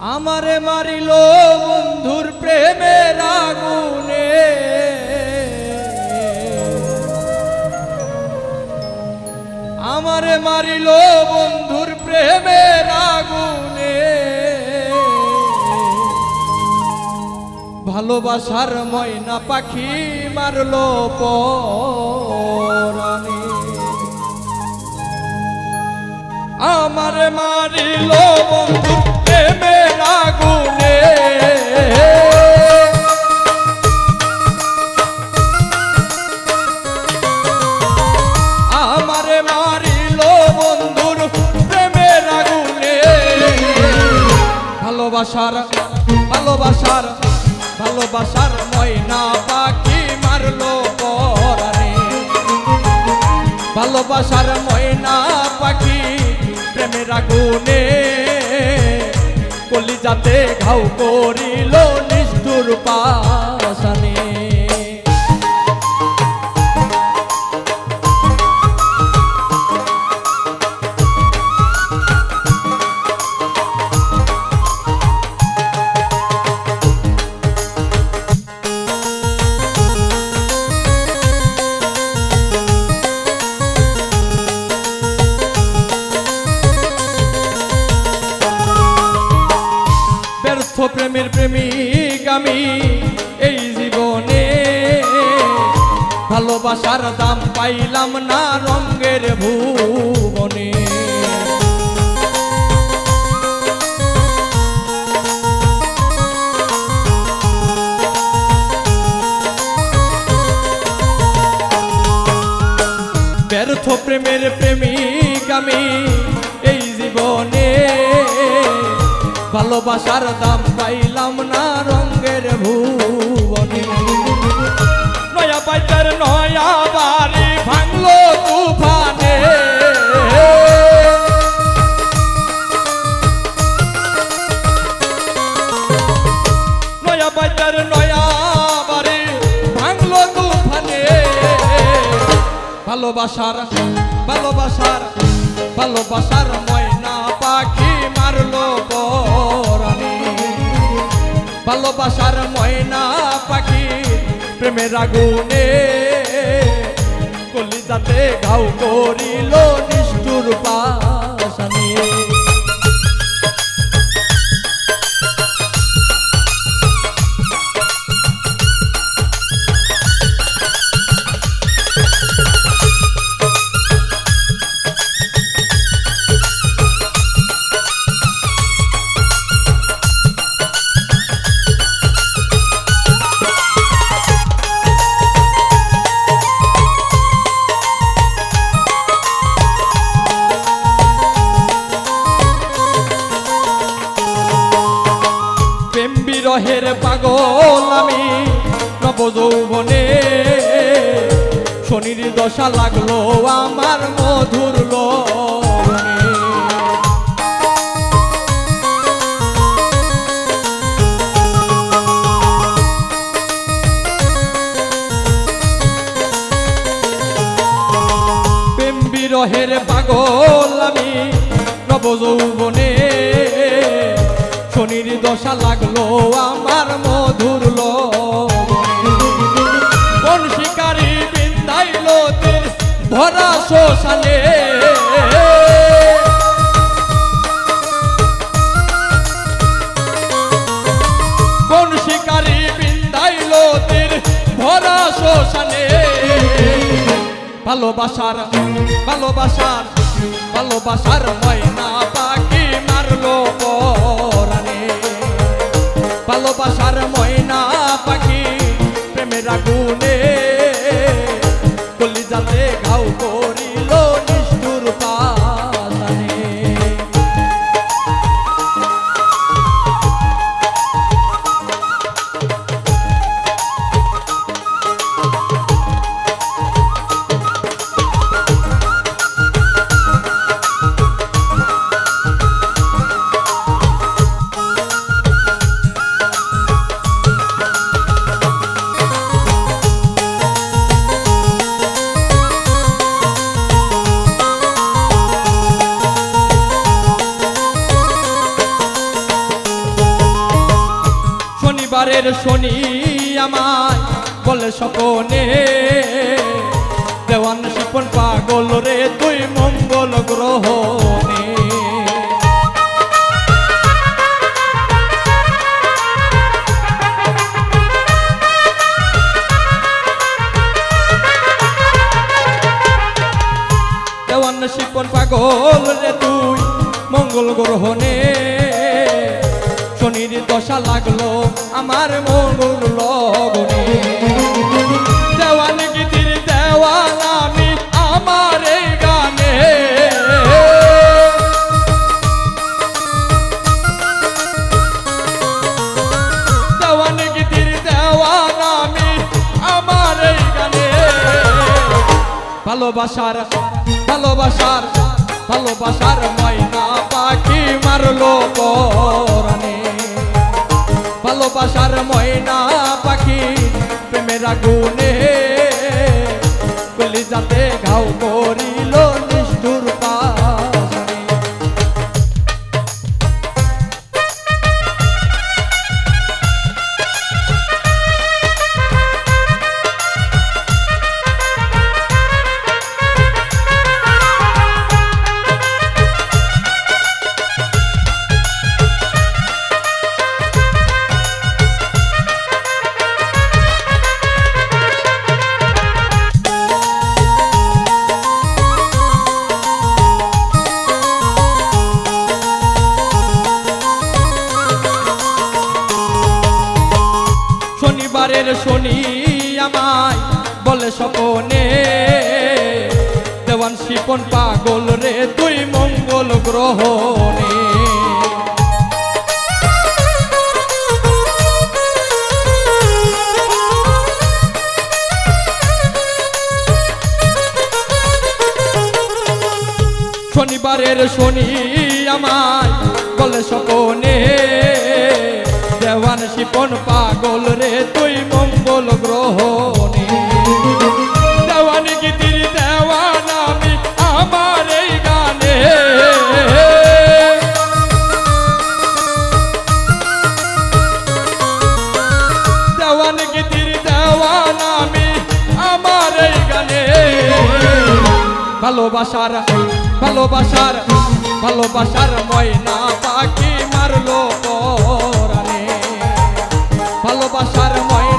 আমারে মারিল বন্ধুর প্রেমের আগুনে। আমারে মারিল বন্ধুর প্রেমের আগুনে। ভালোবাসার ময়না পাখি মারলো পরাণে। আমার মারিল বন্ধু প্রেমের ভালোবাসার ভালোবাসার ময়না পাখি মারলো পরে ভালোবাসার ময়না পাখি প্রেমের আগুনে কলিজাতে ঘাউ করিল নিষ্ঠুর পাশানে আমি এই জীবনে। ভালোবাসার দাম পাইলাম না রঙ্গের ভুবনে। ব্যর্থ প্রেমের প্রেমিক আমি এই জীবনে। ভালোবাসার দাম পাইলাম না রঙ্গের ভুবনে। নয়া পাইতার নয়া বাড়ি ভাঙলো তুফানে। নয়া পাইতার নয়া বাড়ি ভাঙলো তুফানে। ভালোবাসার ভালোবাসার ভালোবাসার পাখি মারলো পরাণে ভালোবাসার ময়না পাখি প্রেমের আগুনে কলিজাতে ঘাউ করিল বিরহের পাগল আমি নবযৌবনে শনির দশা লাগল আমার মধুর লোভনে। প্রেম বিরহের পাগল আমি নবযৌবনে শনির দশা লাগল আমার মধুর। কোন শিকারি বিন্দাইল তীর ভরা শ্মশানে কোন শিকারি বিন্দাইল তীর ভরা শ্মশানে ভালোবাসার ভালোবাসার ভালোবাসার ময়না পাখি মারলো ভালোবাসার ময়না পাখি প্রেমের আগুনে কলিজাতে ঘাউ শনিবারের শনি আমায় বলে স্বপনে, দেওয়ান শিপন পাগল রে, তুই মঙ্গল গ্রহণে। দেওয়ান শিপন পাগল রে, তুই মঙ্গল গ্রহণে। শনির দশা লাগল, আমার মঙ্গল লগনে। দেওয়ান গীতির দেওয়ান আমি আমার এই গানে। দেওয়ান গীতির দেওয়ান আমি আমার এই গানে। ভালোবাসার ভালোবাসার ভালোবাসার ময়না পাখি মারলো পরানে ভালোবাসার ময়না পাখি প্রেমের আগুনে কলি যাতে ঘাও করিল শনিবারের শনি আমায় বলে স্বপনে, দেওয়ান শিপন পাগল রে, তুই মঙ্গল গ্রহণে। শনিবারের শনি আমায় বলে স্বপনে, দেওয়ান শিপন পাগল দেওয়ান গীতির দেওয়ান আমি আমার এই গানে। ভালোবাসার ভালোবাসার ভালোবাসার ময়না পাখি মারলো পরানে ভালোবাসার ময়না